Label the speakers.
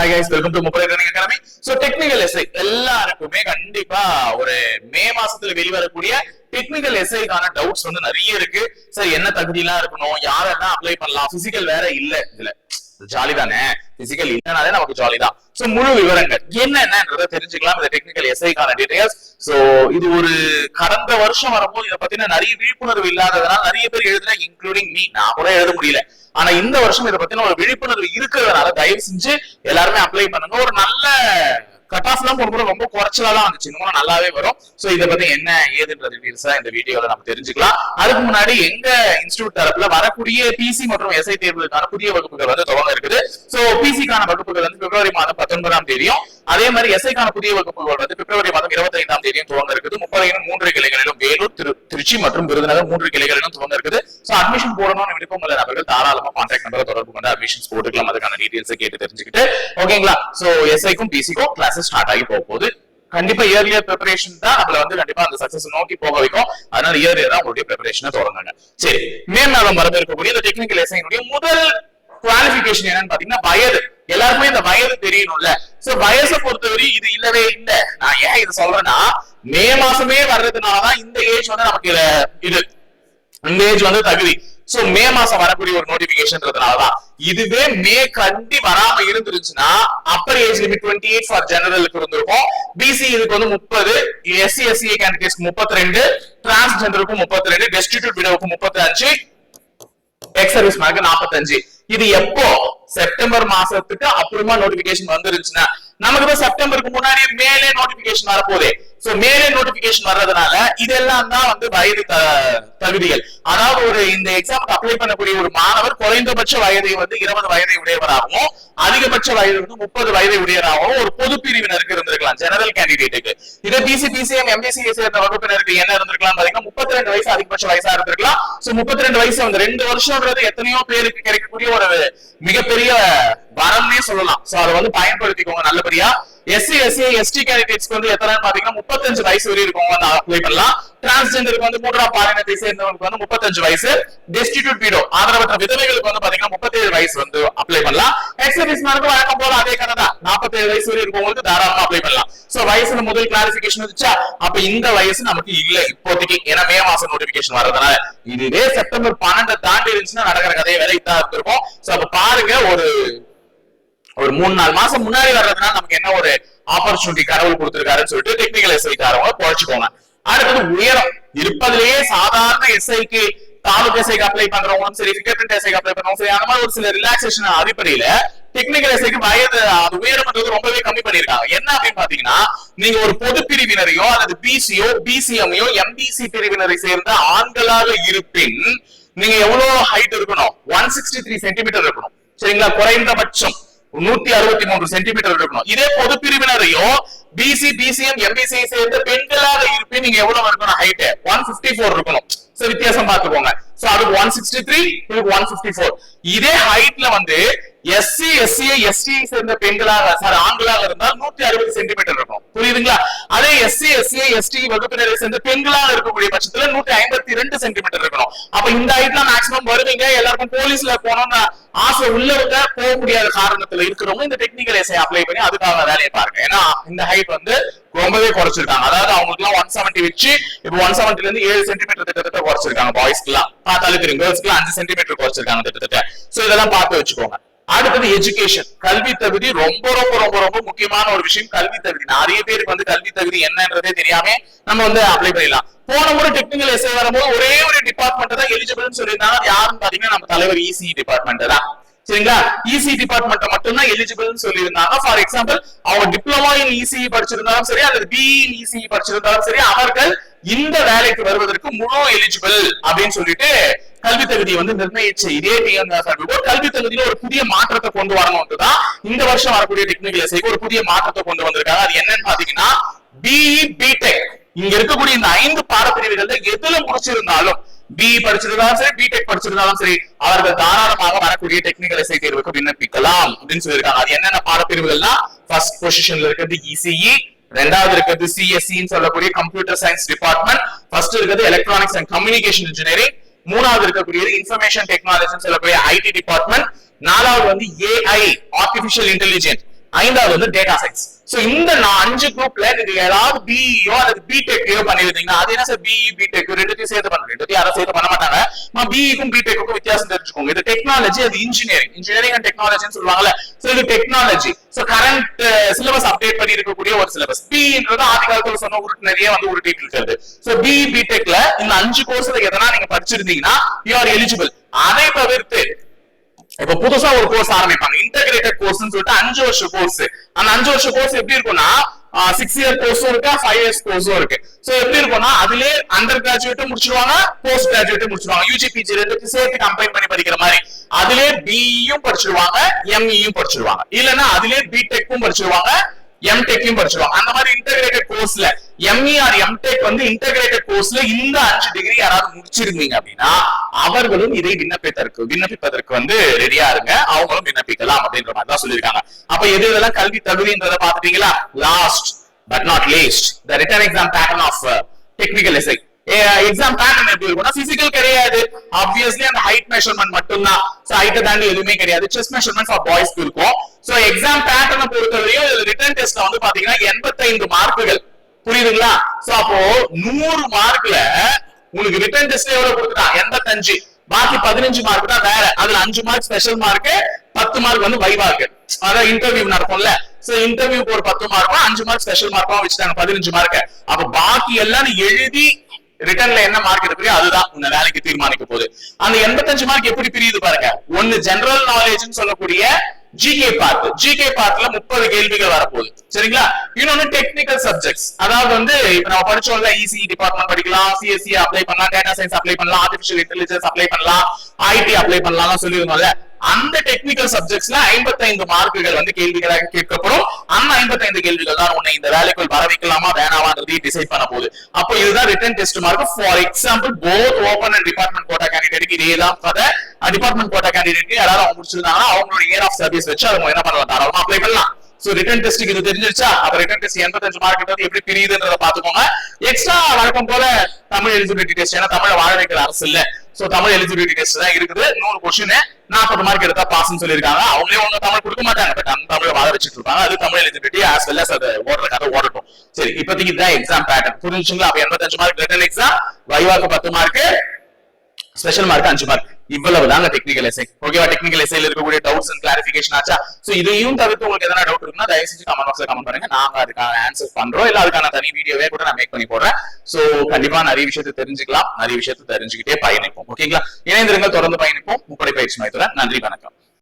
Speaker 1: Hi guys welcome to முப்பது running academy so technical SI எல்லாருக்குமே கண்டிப்பா ஒரு மே மாசத்துல வெளிவரக்கூடிய டெக்னிக்கல் எஸ்ஐக்கான டவுட்ஸ் வந்து நிறைய இருக்கு. சார் என்ன தகுதியெல்லாம் இருக்கணும் யாரெல்லாம் அப்ளை பண்ணலாம் பிசிக்கல் வேற இல்ல. இதுல ஜாலி தானே? பிசிக்கல் இல்லைனாலே நமக்கு ஜாலி தான். சோ முழு விவரங்கள். என்னென்னன்றத தெரிஞ்சுக்கலாம் இந்த டெக்னிக்கல் எஸ்ஐக்கான டீடைல்ஸ் சோ இது ஒரு கடந்த வருஷம் வரும்போது இதை பத்தின நிறைய விழிப்புணர்வு இல்லாததுனால நிறைய பேர் எழுதுனா இன்க்ளூடிங் மீ நான் கூட எழுத முடியல. ஆனா இந்த வருஷம் இதை பத்தின ஒரு விழிப்புணர்வு இருக்கிறதுனால தயவு செஞ்சு எல்லாருமே அப்ளை பண்ணுங்க. ஒரு நல்ல கட் ஆஃப் எல்லாம் போடும்போது ரொம்ப குறைச்சலா தான் வந்துச்சு. இன்னும் நல்லாவே வரும். சோ இதை பத்தி என்ன ஏதுன்றது டீல்ஸா இந்த வீடியோல நம்ம தெரிஞ்சுக்கலாம். அதுக்கு முன்னாடி எங்க இன்ஸ்டியூட் தரப்புல வரக்கூடிய பிசி மற்றும் எஸ்ஐ தேர்வுக்கான புதிய வகுப்புகள் வந்து துவங்க இருக்குது. சோ பிசிக்கான வகுப்புகள் வந்து பிப்ரவரி மாதம் பத்தொன்பதாம் தேதியும் அதே மாதிரி எஸ்ஐக்கான புதிய வகுப்புகள் வந்து பிப்ரவரி மாதம் இருபத்தி ஐந்தாம் தேதியும் துவங்க இருக்குது. முப்பதையும் மூன்று கிளைகளிலும் வேலூர் திரு திருச்சி மற்றும் விருதுநகர் மூன்று கிளைகளிலும் துவங்க இருக்குது. சோ அட்மிஷன் போடணும்னு விருப்பம் உள்ள நபர்கள் தாராளமா கான்டாக்ட் நம்பரை தொடர்பு கொண்டு அட்மிஷன்ஸ் போட்டுக்கலாம். அதுக்கான டீடைல்ஸ் கேட்டு தெரிஞ்சுக்கிட்டு. ஓகேங்களா சோ எஸ்ஐக்கும் பிசிக்கும் கிளாஸஸ் ஸ்டார்ட் ஆகி போக போகுது. கண்டிப்பா இயர்லியர் ப்ரிப்பரேஷன் தான் நம்மள வந்து கண்டிப்பா அந்த சக்சஸ் நோக்கி போக வைக்கும். அதனால இயர்லியர் தான் உங்களுடைய ப்ரிப்பரேஷனை தொடங்குங்க. சரி மே மாதம் வரவிருக்கக்கூடிய இந்த டெக்னிக்கல் எஸ்ஐனுடைய முதல் குவாலிபிகேஷன் என்னன்னு பாத்தீங்கன்னா வயது. எல்லாருக்குமே இந்த வயது தெரியணும்ல. சோ வயசை பொறுத்தவரை இது இல்லவே இல்ல. நான் ஏன் இது சொல்றேன்னா மே மாசமே வர்றதுனாலதான் இந்த ஏஜ் வந்து நமக்கு இது இந்த ஏஜ் வந்து தகுதி. சோ மே மாசம் வரக்கூடிய ஒரு நோட்டிபிகேஷன்றதுனாலதான் இதுவே மே கண்டி வராம இருந்துருச்சுன்னா upper age limit twenty eight for ஜெனரலுக்கு இருந்திருக்கும் பிசி இதுக்கு வந்து முப்பது எஸ்சி எஸ்சி கேண்டிடேட்ஸ்க்கு முப்பத்தி ரெண்டு டிரான்ஸ்ஜெண்டருக்கும் முப்பத்தி ரெண்டு டெஸ்டிடியூட் விடவுக்கு முப்பத்தி அஞ்சு எக்ஸ் சர்வீஸ் மேனுக்கு நாற்பத்தஞ்சு இது எப்போ? செப்டம்பர் மாசத்துக்கு அப்புறமா நோட்டிபிகேஷன் வந்துருச்சுன்னா நமக்கு தான் செப்டம்பருக்கு முன்னாடி மேலே நோட்டிபிகேஷன் வரப்போதே சோ மேலே நோட்டிபிகேஷன் வர்றதுனால இதெல்லாம் தான் வந்து வயது த- தகுதிகள். அதாவது ஒரு இந்த எக்ஸாமுக்கு அப்ளை பண்ணக்கூடிய ஒரு மாணவர் குறைந்தபட்ச வயதை வந்து இருபது வயதை உடையவராகவும் அதிகபட்ச வயது வந்து முப்பது வயதை உடையவராகவும் ஒரு பொது பிரிவினருக்கு இருந்திருக்கலாம் ஜெனரல் கேண்டிடேட்டுக்கு இதே பிசி பிசிஎம் எம்பிசி சேர்ந்த வகுப்பினருக்கு என்ன இருந்திருக்கலாம் பாத்தீங்கன்னா முப்பத்தி ரெண்டு வயசு அதிகபட்ச வயசா இருந்திருக்கலாம். சோ முப்பத்தி ரெண்டு வயசு வந்து ரெண்டு வருஷம்ன்றது எத்தனையோ பேருக்கு கிடைக்கக்கூடிய ஒரு மிகப்பெரிய வரம்னே சொல்லலாம். சோ அதை வந்து பயன்படுத்திக்கோங்க நல்லபடியா. எஸ்சி எஸ்சி எஸ்டி கேண்டிடேட்ஸ்க்கு வந்து எத்தனை பாத்தீங்கன்னா முப்பத்தஞ்சு வயசு வரை இருக்கவங்க வந்து அப்ளை பண்ணலாம். டிரான்ஸ்ஜெண்டருக்கு வந்து மூன்றாம் பாலினத்தை சேர்ந்தவங்களுக்கு வந்து முப்பத்தஞ்சு வயசு. டெஸ்டிடியூட் பீடோ ஆதரவற்ற விதவைகளுக்கு வந்து பாத்தீங்கன்னா முப்பத்தேழு வயசு வந்து அப்ளை பண்ணலாம். எக்ஸர்வீஸ் மேனுக்கு வழக்கம் போல அதே கதை தான். நாற்பத்தேழு வயசு வரை இருக்கவங்களுக்கு தாராளமா அப்ளை பண்ணலாம். சோ வயசுல முதல் கிளாரிபிகேஷன் வந்துச்சா? அப்ப இந்த வயசு நமக்கு இல்ல இப்போதைக்கு. ஏன்னா மே மாசம் நோட்டிபிகேஷன் வர்றதுனால. இதுவே செப்டம்பர் பன்னெண்டு தாண்டி இருந்துச்சுன்னா நடக்கிற கதையை வேலை இதா இருந்திருக்கும். சோ அப்ப பாருங்க ஒரு ஒரு மூணு நாலு மாசம் முன்னாடி வர்றதுனால நமக்கு என்ன ஒரு ஆப்பர்ச்சுனிட்டி கடவுள் கொடுத்திருக்காருன்னு சொல்லிட்டு டெக்னிக்கல் எஸ்ஐக்காரவங்க குறைச்சிக்கோங்க அடுத்தது உயரம். இருப்பதிலேயே சாதாரண எஸ்ஐக்கு தாலுக் எஸ்ஐக்கு அப்ளை பண்றவங்களும் சரி ஃபிங்கர் எஸ்ஐக்கு அப்ளை பண்றவங்க சரி அந்த மாதிரி ஒரு சில ரிலாக்ஸேஷன் அடிப்படையில டெக்னிக்கல் எஸ்ஐக்கு வயது அது உயரம்ன்றது ரொம்பவே கம்மி பண்ணிருக்காங்க என்ன அப்படின்னு பாத்தீங்கன்னா நீங்க ஒரு பொது பிரிவினரையோ அல்லது பிசியோ பிசிஎம்ஐயோ எம்பிசி பிரிவினரை சேர்ந்த ஆண்களாக இருப்பின் நீங்க எவ்வளவு ஹைட் இருக்கணும்? ஒன் சிக்ஸ்டி த்ரீ சென்டிமீட்டர் இருக்கணும். சரிங்களா? குறைந்தபட்சம். நூத்தி அறுபத்தி மூன்று சென்டிமீட்டர் இருக்கணும். இதே பொது பிரிவினரையும் பிசி பிசிஎம் எம்பிசி சேர்ந்த பெண்களாக இருப்பி நீங்க எவ்வளவு இருக்கணும்? ஹைட் ஒன் பிப்டி போர் இருக்கணும். சோ வித்தியாசம் பார்த்துக்கோங்க. சோ அதுக்கு ஒன் சிக்ஸ்டி த்ரீ இதுக்கு ஒன் பிப்டி ஃபோர் இதே ஹைட்ல வந்து எஸ்சி எஸ்சி எஸ்டி சேர்ந்த பெண்களாக சாரி ஆண்களாக இருந்தால் நூத்தி அறுபது சென்டிமீட்டர் இருக்கும். புரியுதுங்களா? அதே எஸ்சி எஸ்சி எஸ்டி வகுப்பினரை சேர்ந்த பெண்களாக இருக்கக்கூடிய பட்சத்துல நூத்தி ஐம்பத்தி ரெண்டு சென்டிமீட்டர் இருக்கணும். அப்ப இந்த ஹைட்லாம் மேக்ஸிமம் வருவீங்க. எல்லாருக்கும் போலீஸ்ல போனோம்னு ஆசை உள்ளவங்க போக முடியாத காரணத்துல இருக்கிறவங்க இந்த டெக்னிக்கல் எஸ்ஐ அப்ளை பண்ணி அதுக்காக வேலையை பாருங்க. ஏன்னா இந்த ஹைட் வந்து ரொம்பவே குறைச்சிருக்காங்க. அதாவது அவங்களுக்கு எல்லாம் ஒன் செவன்டி வச்சு இப்போ ஒன் செவன்டில இருந்து ஏழு சென்டிமீட்டர் கிட்டத்தட்ட குறைச்சிருக்காங்க பாய்ஸ்க்கு எல்லாம் பார்த்தாலே தெரியும். கேர்ள்ஸ்க்கு அஞ்சு சென்டிமீட்டர் குறைச்சிருக்காங்க கிட்டத்தட்ட. சோ இதெல்லாம் பார்த்து வச்சுக்கோங்க. அடுத்தது எஜுகேஷன் கல்வி தகுதி ரொம்ப ரொம்ப ரொம்ப ரொம்ப முக்கியமான ஒரு விஷயம் கல்வி தகுதி. நிறைய பேருக்கு வந்து கல்வி தகுதி என்னன்றதே தெரியாம நம்ம வந்து அப்ளை பண்ணிடலாம். போன முறை டெக்னிக்கல் எஸ்ஏ வரும்போது ஒரே ஒரு டிபார்ட்மெண்ட் தான் எலிஜிபிள்னு சொல்லியிருந்தாங்க. யாருன்னு பாத்தீங்கன்னா நம்ம தலைவர் இசி டிபார்ட்மெண்ட் தான். சரிங்களா? இசி டிபார்ட்மெண்ட் மட்டும்தான் எலிஜிபிள்னு சொல்லியிருந்தாங்க. ஃபார் எக்ஸாம்பிள் அவங்க டிப்ளமோ இன் இசிஇ படிச்சிருந்தாலும் சரி அல்லது பிஇ இன் இசிஇ படிச்சிருந்தாலும் சரி அவர்கள் இந்த வேலைக்கு வருவதற்கு முழு எலிஜிபிள் அப்படின்னு சொல்லிட்டு கல்வி தகுதியை வந்து நிர்ணயிச்ச இதே டிஎன்எஸ்ஆர்பி கல்வி தகுதியில ஒரு புதிய மாற்றத்தை கொண்டு வரணும்னு தான் இந்த வருஷம் வரக்கூடிய டெக்னிக்கல் எஸ்ஐக்கு ஒரு புதிய மாற்றத்தை கொண்டு வந்திருக்காங்க. அது என்னன்னு பாத்தீங்கன்னா பிஇ பிடெக் இங்க இருக்கக்கூடிய இந்த ஐந்து பாடப்பிரிவுகள்ல எதுல முடிச்சிருந்தாலும் பிஇ படிச்சிருந்தாலும் சரி பிடெக் படிச்சிருந்தாலும் சரி அவர்கள் தாராளமாக வரக்கூடிய டெக்னிக்கல் எஸ்ஐ தேர்வுக்கு விண்ணப்பிக்கலாம் அப்படின்னு சொல்லியிருக்காங்க. அது என்னென்ன பாடப்பிரிவுகள்னா ஃபர்ஸ்ட் பொசிஷன்ல இருக்கிறது இசிஇ ரெண்டாவது இருக்கிறது சிஎஸ்சின்னு சொல்லக்கூடிய கம்ப்யூட்டர் சயின்ஸ் டிபார்ட்மெண்ட் ஃபர்ஸ்ட் இருக்கிறது எலக்ட்ரானிக்ஸ் அண்ட் கம்யூனிகேஷன் இன்ஜினியரிங் மூணாவது இருக்கக்கூடியது இன்ஃபர்மேஷன் டெக்னாலஜி சொல்லக்கூடிய ஐடி டிபார்ட்மெண்ட் நாலாவது வந்து ஏஐ ஆர்டிபிஷியல் இன்டெலிஜென்ஸ் ஐந்தாவது வந்து டேட்டா சயின்ஸ் சோ இந்த நான் அஞ்சு குரூப்ல நீங்க ஏதாவது பிஇஓ அல்லது பிடெக்கையோ பண்ணிருந்தீங்கன்னா அது என்ன சார் பிஇ பிடெக் ரெண்டுத்தையும் சேர்த்து பண்ண ரெண்டுத்தையும் யாரும் சேர்த்து பண்ண மாட்டாங்க. பிஇக்கும் பிடெக்கும் வித்தியாசம் தெரிஞ்சுக்கோங்க. இது டெக்னாலஜி அது இன்ஜினியரிங் இன்ஜினியரிங் அண்ட் டெக்னாலஜின்னு சொல்லுவாங்கல்ல. சோ இது technology so current syllabus update பண்ணி இருக்கக்கூடிய ஒரு சிலபஸ் பிஇன்றது ஆதி காலத்துல சொன்ன உருட்டு நிறைய வந்து உருட்டிட்டு இருக்கிறது. சோ பிஇ பிடெக்ல இந்த அஞ்சு கோர்ஸ்ல எதனா நீங்க படிச்சிருந்தீங்கன்னா யூ ஆர் எலிஜிபிள் அதை தவிர்த்து இப்ப புதுசா ஒரு கோர்ஸ் ஆரம்பிப்பாங்க. இன்டகிரேட்டட் கோர்ஸ் சொல்லிட்டு அஞ்சு வருஷம் கோர்ஸ் அந்த அஞ்சு வருஷம் கோர்ஸ் எப்படி இருக்கும்னா சிக்ஸ் இயர் கோர்ஸும் இருக்கு ஃபைவ் இயர்ஸ் கோர்ஸும் இருக்கு. சோ எப்படி இருக்கும்னா அதுலயே அண்டர் கிராஜுவேட்டும் முடிச்சிருவாங்க போஸ்ட் கிராஜுவேட்டும் முடிச்சிருவாங்க. யூஜி பிஜி சேர்த்து கம்பைன் பண்ணி படிக்கிற மாதிரி. அதுலயே பிஇயும் படிச்சிருவாங்க எம்இயும் படிச்சிருவாங்க. இல்லைன்னா அதுலயே பிடெக்கும் படிச்சிருவாங்க. எம்டெக்லயும் படிச்சிருவோம் அந்த மாதிரி இன்டகிரேட்டட் கோர்ஸ்ல எம்இ ஆர் எம்டெக் வந்து இன்டகிரேட்டட் கோர்ஸ்ல இந்த அஞ்சு டிகிரி யாராவது முடிச்சிருந்தீங்க அப்படின்னா அவர்களும் இதை விண்ணப்பித்தற்கு விண்ணப்பிப்பதற்கு வந்து ரெடியா இருங்க. அவங்களும் விண்ணப்பிக்கலாம் அப்படின்ற மாதிரி தான் சொல்லியிருக்காங்க. அப்ப எது இதெல்லாம் கல்வி தகுதின்றத பாத்துட்டீங்களா last but not least the written exam pattern of technical SI exam pattern எப்படி இருக்கும்னா பிசிக்கல் கிடையாது. ஆப்வியஸ்லி அந்த ஹைட் மெஷர்மெண்ட் மட்டும்தான். சோ ஹைட்டை தாண்டி எதுவுமே கிடையாது. செஸ்ட் மெஷர்மெண்ட் ஃபார் பாய்ஸ்க்கு இருக்கும். சோ எக்ஸாம் பேட்டர்னை பொறுத்தவரையும் ரிட்டன் டெஸ்ட்ல வந்து பாத்தீங்கன்னா எண்பத்தைந்து மார்க்குகள் புரியுதுங்களா? சோ அப்போ நூறு மார்க்ல உங்களுக்கு ரிட்டன் டெஸ்ட் எவ்வளவு கொடுத்துட்டான் எண்பத்தஞ்சு. பாக்கி பதினஞ்சு மார்க் தான் வேற. அதுல அஞ்சு மார்க் ஸ்பெஷல் மார்க் பத்து மார்க் வந்து வைவாக்கு அதான் இன்டர்வியூ நடக்கும்ல. சோ இன்டர்வியூக்கு ஒரு பத்து மார்க்கும் அஞ்சு மார்க் ஸ்பெஷல் மார்க்கும் வச்சுட்டாங்க பதினஞ்சு மார்க் அப்ப பாக்கி எல்லாம் எழுதி ரிட்டர்ன்ல என்ன மார்க் இருக்கு அதுதான் இந்த வேலைக்கு தீர்மானிக்க போகுது. அந்த எண்பத்தஞ்சு மார்க் எப்படி பிரியுது பாருங்க. ஒன்னு ஜெனரல் நாலேஜ்னு சொல்லக்கூடிய ஜிகே பார்ட் ஜிகே பார்ட்ல முப்பது கேள்விகள் வரப்போகுது. சரிங்களா? இன்னொன்னு டெக்னிக்கல் சப்ஜெக்ட்ஸ் அதாவது வந்து இப்ப நம்ம படிச்சோம்ல இசி டிபார்ட்மெண்ட் படிக்கலாம் சிஎஸ்சி அப்ளை பண்ணலாம் டேட்டா சயின்ஸ் அப்ளை பண்ணலாம் ஆர்டிபிஷியல் இன்டெலிஜென்ஸ் அப்ளை பண்ணலாம் ஐடி அப்ளை பண்ணலாம் சொல்லியிருந்தோம்ல. அந்த டெக்னிக்கல் சப்ஜெக்ட்ஸ்ல ஐம்பத்தைந்து மார்க்குகள் வந்து கேள்விகளாக கேட்கப்படும். அந்த ஐம்பத்தைந்து கேள்விகள் தான் உன்னை இந்த வேலைக்குள் வர வைக்கலாமா வேணாமான்றதையும் டிசைட் பண்ண போகுது. அப்போ இதுதான் written test mark for example both open and department quota கேண்டிடேட்டுக்கு இதே தான் கதை டிபார்ட்மெண்ட் கோட்டா கேண்டிடேட் யாராவது அவங்க முடிச்சிருந்தாங்கன்னா அவங்களோட இயர் ஆஃப் சர்வீஸ் வச்சு அவங்க என்ன பண்ணலாம்? தாராளமா அப்ளை பண்ணலாம். சோ ரிட்டன் டெஸ்ட்டுக்கு இது தெரிஞ்சிருச்சா? அப்ப ரிட்டன் டெஸ்ட் எண்பத்தஞ்சு மார்க் எப்படி பிரியுதுன்றத பாத்துக்கோங்க எக்ஸ்ட்ரா வழக்கம் போல தமிழ் எலிஜிபிலிட்டி டெஸ்ட் ஏன்னா தமிழ வாழ வைக்கிற அரசு இல்ல. சோ தமிழ் எலிஜிபிலிட்டி டெஸ்ட் தான் இருக்குது. நூறு கொஸ்டின் நாற்பது மார்க் எடுத்தா பாஸ்ன்னு சொல்லியிருக்காங்க. அவங்களே ஒண்ணு தமிழ் கொடுக்க மாட்டாங்க. பட் அந்த தமிழை வாழ வச்சுட்டு இருப்பாங்க. அது Tamil eligibility as well as அது ஓடுற கதை ஓடட்டும். சரி இப்போதைக்கு இதுதான் எக்ஸாம் பேட்டர்ன் புரிஞ்சுங்களா? அப்ப எண்பத்தஞ்சு மார்க் ரிட்டன் எக்ஸாம் வைவாக்கு பத்து மார்க் ஸ்பெஷல் மார்க் அஞ்சு மார்க் இவ்வளவு தாங்க டெக்னிக்கல் எஸ்ஐ ஓகேவா டெக்னிக்கல் எஸ்ஐல இருக்கக்கூடிய டவுட்ஸ் அண்ட் கிளாரிபிகேஷன் ஆச்சா? சோ இதையும் தவிர்த்து உங்களுக்கு எதனா டவுட் இருக்குன்னா தயவு செஞ்சு கமெண்ட் பாக்ஸ்ல கமெண்ட் பண்ணுங்க. நாங்க அதுக்கான ஆன்சர் பண்றோம். இல்ல அதுக்கான தனி வீடியோவே கூட நான் மேக் பண்ணி போடுறேன். சோ கண்டிப்பா நிறைய விஷயத்தை தெரிஞ்சுக்கலாம். நிறைய விஷயத்தை தெரிஞ்சுக்கிட்டே பயணிப்போம். ஓகேங்களா இணைந்திருங்கள் தொடர்ந்து பயணிப்போம். முப்படை பயிற்சி மையத்துல நன்றி வணக்கம்.